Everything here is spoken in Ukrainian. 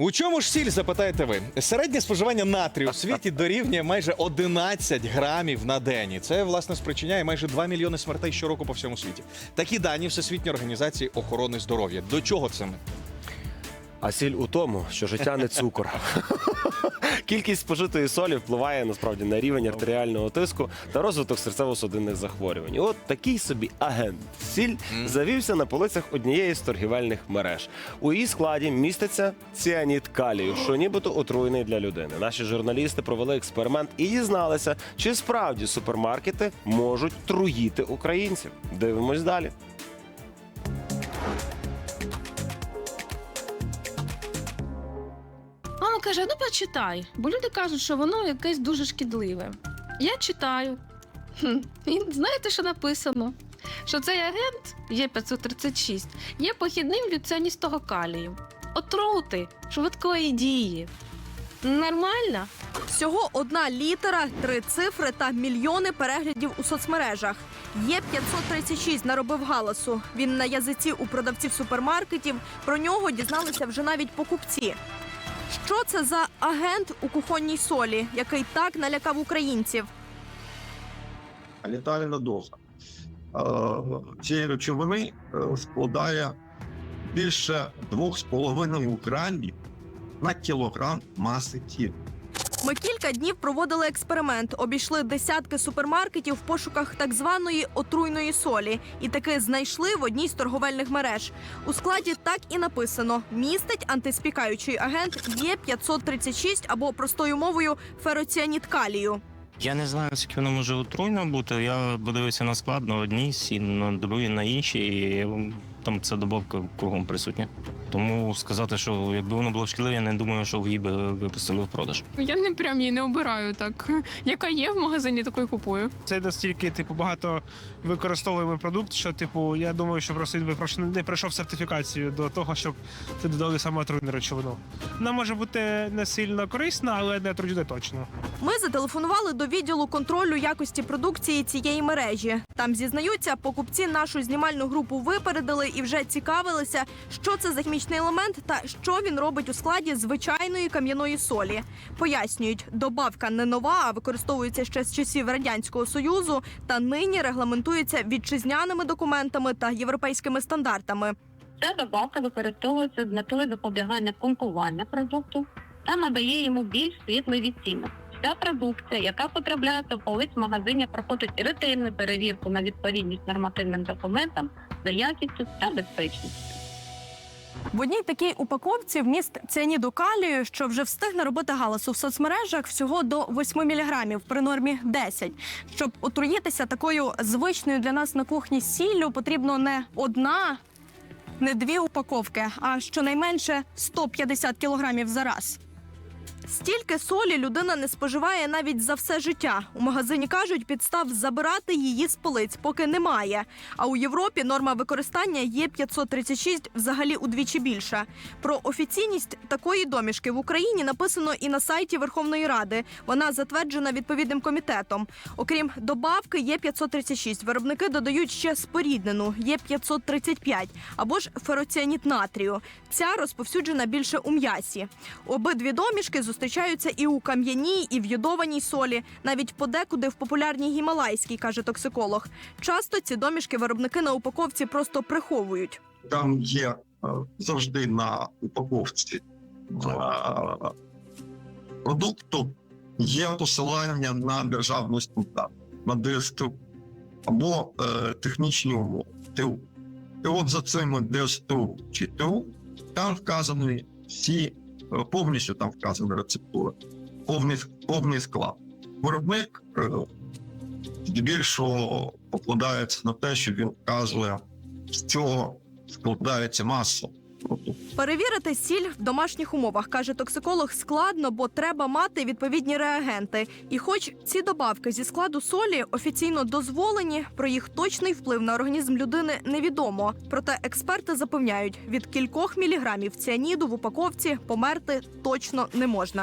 У чому ж сіль, запитаєте ви? Середнє споживання натрію у світі дорівнює майже 11 грамів на день. І це, власне, спричиняє майже 2 мільйони смертей щороку по всьому світі. Такі дані Всесвітньої організації охорони здоров'я. До чого це ми? А сіль у тому, що життя не цукор. Кількість спожитої солі впливає насправді на рівень артеріального тиску та розвиток серцево-судинних захворювань. І От такий собі агент сіль завівся на полицях однієї з торгівельних мереж. У її складі міститься ціаніт калію, що нібито отруйний для людини. Наші журналісти провели експеримент і дізналися, чи справді супермаркети можуть труїти українців. Дивимось далі. Каже: ну почитай, бо люди кажуть, що воно якесь дуже шкідливе. Я читаю. І знаєте, що написано? Що цей агент Є536 є похідним від цианістого калію. Отрути швидкої дії. Нормально? Всього одна літера, три цифри та мільйони переглядів у соцмережах. Є 536 наробив галасу. Він на язиці у продавців супермаркетів. Про нього дізналися вже навіть покупці. Що це за агент у кухонній солі, який так налякав українців? літальна доза е, цієї речовини е, складає більше 2,5 грамів на кілограм маси тіла. Ми кілька днів проводили експеримент, обійшли десятки супермаркетів в пошуках так званої отруйної солі, і таки знайшли в одній з торговельних мереж. У складі так і написано: містить антиспікаючий агент Є 536 або простою мовою фероціаніт калію. Я не знаю, скільки воно може отруйно бути. Я подивився на склад на одній, сі на другій, на іншій, і там ця добавка кругом присутня. Тому сказати, що якби воно було шкідливе, я не думаю, що її би випустили в продаж. Я не прям її не обираю так. Яка є в магазині, таку і купую. Це настільки типу багато використовуємо продукт, що типу я думаю, що просто він би просто не пройшов сертифікацію до того, щоб це додали саме отруйну речовину. Вона може бути не сильно корисна, але не отруйна точно. Ми зателефонували до відділу контролю якості продукції цієї мережі. Там зізнаються, покупці нашу знімальну групу випередили і вже цікавилися, що це за хімічний елемент та що він робить у складі звичайної кам'яної солі. Пояснюють, добавка не нова, а використовується ще з часів радянського союзу та нині регламентується вітчизняними документами та європейськими стандартами. Ця добавка використовується з метою запобігання кумкування продукту та надає йому більш світлий відтінок. Вся продукція, яка потрапляє до полиць в магазині, проходить ретельну перевірку на відповідність нормативним документам за якістю та безпечністю. В одній такій упаковці вміст ціаніду калію, що вже встиг наробити галасу в соцмережах, всього до 8 міліграмів при нормі 10. Щоб отруїтися такою звичною для нас на кухні сіллю, потрібно не одна, не дві упаковки, а щонайменше 150 кілограмів за раз. Стільки солі людина не споживає навіть за все життя. У магазині кажуть, підстав забирати її з полиць, поки немає. А у Європі норма використання є 536 взагалі удвічі більша. Про офіційність такої домішки в Україні написано і на сайті Верховної Ради. Вона затверджена відповідним комітетом. Окрім добавки, є 536. Виробники додають ще споріднену, є 535, або ж фероціаніт натрію. Ця розповсюджена більше у м'ясі. Обидві домішки зустрічаються і у кам'яній, і в йодованій солі, навіть подекуди в популярній гімалайській, каже токсиколог. Часто ці домішки виробники на упаковці просто приховують. Там є е, завжди на упаковці е, продукту є посилання на державну стандарт, на ДСТУ або е, технічні умови ТУ. І от за цими ДСТУ чи ТУ там вказані всі, повністю там вказана рецептура, повний, повний склад. Виробник е, здебільшого покладається на те, що він вказує, з чого складається маса. Перевірити сіль в домашніх умовах, каже токсиколог, складно, бо треба мати відповідні реагенти. І хоч ці добавки зі складу солі офіційно дозволені, про їх точний вплив на організм людини невідомо. Проте експерти запевняють, від кількох міліграмів ціаніду в упаковці померти точно не можна.